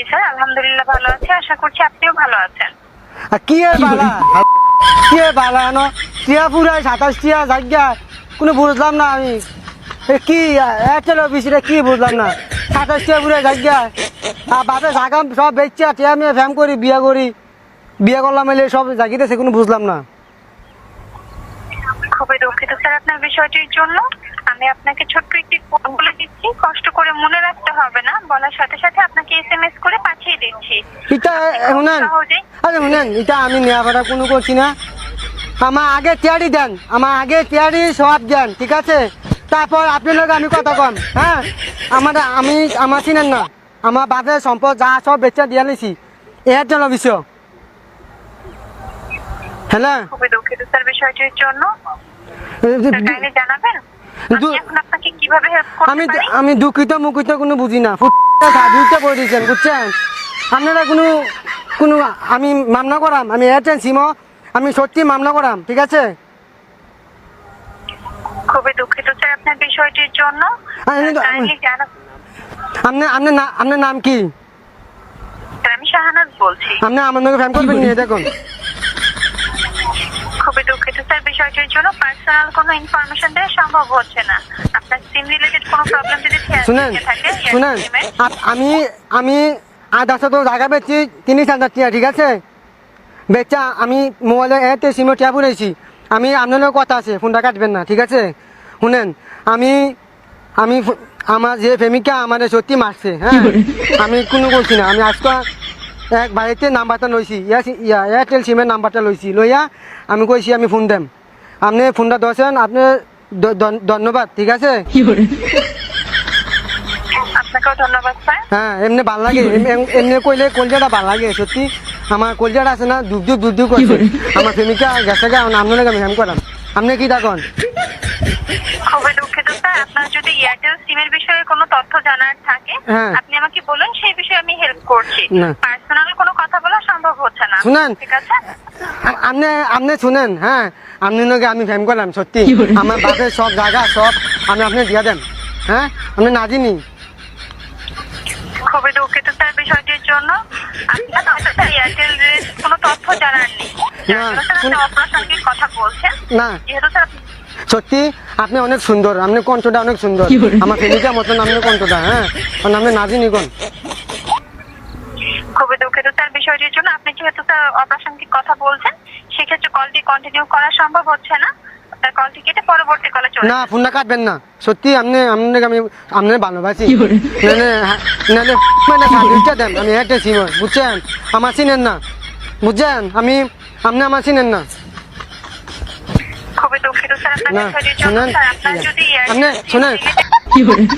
জি sir আলহামদুলিল্লাহ ভালো আছি আশা করছি আপনিও ভালো আছেন। কি বালা? কি বালা ন? টিয়া পুরাই সাতাশ টিয়া জায়গা কোনো বুঝলাম না আমি। কি এয়ারটেল অফিস কি বুঝলাম না। সাতাশ টিয়া পুরাই জায়গা আর বাপে জাগা সব বেচছে টিয়া মেয়ে ফ্যাম করি বিয়া করি। বিয়া করলাম এলে সব জাগিতেছে কোনো বুঝলাম না। আপনার বিষয়টির জন্য আমি আপনাকে ছোট্ট একটি বলে দিচ্ছি। কষ্ট করে মনে রাখতে হবে না বলার সাথে সাথে আপনাকে এসএমএস করে পাঠিয়ে দিচ্ছি। এটা শুনেন। আরে শুনেন এটা আমি নেওয়া কোনো করছি না। আমার আগে তিয়ারি দেন আমার আগে তিয়ারি সব দেন ঠিক আছে? তারপর আপনার লগে আমি কথা কম হ্যাঁ? আমার আমি আমার চিনেন না। আমার বাপের সম্পদ যা সব বেচা দিয়া নিছি এর জন্য বিষয় হ্যাঁ খুবই দুঃখিত স্যার বিষয়টির জন্য। আমি দু- এখন আপনাকে কীভাবে হেল্প করতে আমি দুঃখিত মুখিত কোনো বুঝি না। করে দিয়েছেন বুঝছেন? আপনারা কোনো কোনো আমি মামলা করাম আমি এয়ারটেল সিমও আমি সত্যি মামলা করাম ঠিক আছে? খুবই দুঃখিত স্যার আপনার বিষয়টির জন্য। আমি তো- আপনার আপনার না আপনার নাম কি? আমি শাহানাজ বলছি। আপনি আমার নাকি ফ্যান করবেন নিয়ে দেখুন। খুবই বিষয়টির জন্য পার্সোনাল কোনো ইনফরমেশন দেওয়া সম্ভব হচ্ছে না। আপনার সিম রিলেটেড কোনো প্রবলেম যদি শুনেন শুনেন আমি আমি আধা শত জায়গা বেচছি তিরিশ হাজার টাকা ঠিক আছে? বেচা আমি মোবাইলে এতে সিমে টিয়া পুরেছি আমি আপনার কথা আছে ফোনটা কাটবেন না ঠিক আছে? শুনেন আমি আমি আমার যে প্রেমিকা আমার সত্যি মারছে হ্যাঁ? আমি কোনো করছি না আমি আজকে এক বাড়িতে নাম্বারটা লইছি। ইয়া এয়ারটেল সিমের নাম্বারটা লইছি। লইয়া আমি কইছি আমি ফোন দেম। আপনি ফোনটা দশেন আপনি ধন্যবাদ ঠিক আছে? হ্যাঁ এমনি ভালো লাগে। এম- এম- এমনি কইলে কলজাটা ভালো লাগে সত্যি। আমার কলজাটা আছে না দুধ দুধ দুধ দুধ করছে। আমার প্রেমিকা গেছে গা আপনার আমি করাম। আপনি কি দেখুন খুবই দুঃখিত স্যার। আপনার যদি এয়ারটেল সিমের বিষয়ে কোনো তথ্য জানার থাকে হ্যাঁ। আপনি আমাকে বলুন সেই বিষয়ে আমি হেল্প করছি না। পার্সোনাল কোনো কথা বলা সম্ভব হচ্ছে না। শুনেন। ঠিক আছে? আপনি আপনি শুনেন হ্যাঁ? আপনি নাকি আমি ফেম করলাম সত্যি। আমার বাপের সব জায়গা সব আমি আপনি দিয়া দেন হ্যাঁ? আপনি না দিনি খুবই দুঃখিত স্যার বিষয়টির জন্য। আপনার এয়ারটেল কোনো তথ্য জানার নেই না, যার জন্য স্যার আপনি কথা বলছেন। না। যেহেতু স্যার সত্যি আপনি অনেক সুন্দর আপনি কণ্ঠটা অনেক সুন্দর। আমার প্রেমিকা মতন আপনি কণ্ঠটা হ্যাঁ? আপনি না দিনি কোন? খুবই দুঃখিত স্যার বিষয়টির জন্য আপনি যেহেতু স্যার অপ্রাসঙ্গিক কথা বলছেন সেক্ষেত্রে কলটি কন্টিনিউ করা সম্ভব হচ্ছে না। আপনার কলটি কেটে পরবর্তী কলে চলে না ফোনটা কাটবেন না। সত্যি আপনি আপনাকে আমি আপনার ভালোবাসি মানে সার্ভিসটা দেন। আমি একটা ছিল বুঝছেন? আমার চিনেন না। বুঝছেন? আমি আপনি আমার চিনেন না। খুবই দুঃখিত স্যার আপনার বিষয়টির জন্য স্যার আপনার যদি আপনি শুনেন। সিম related-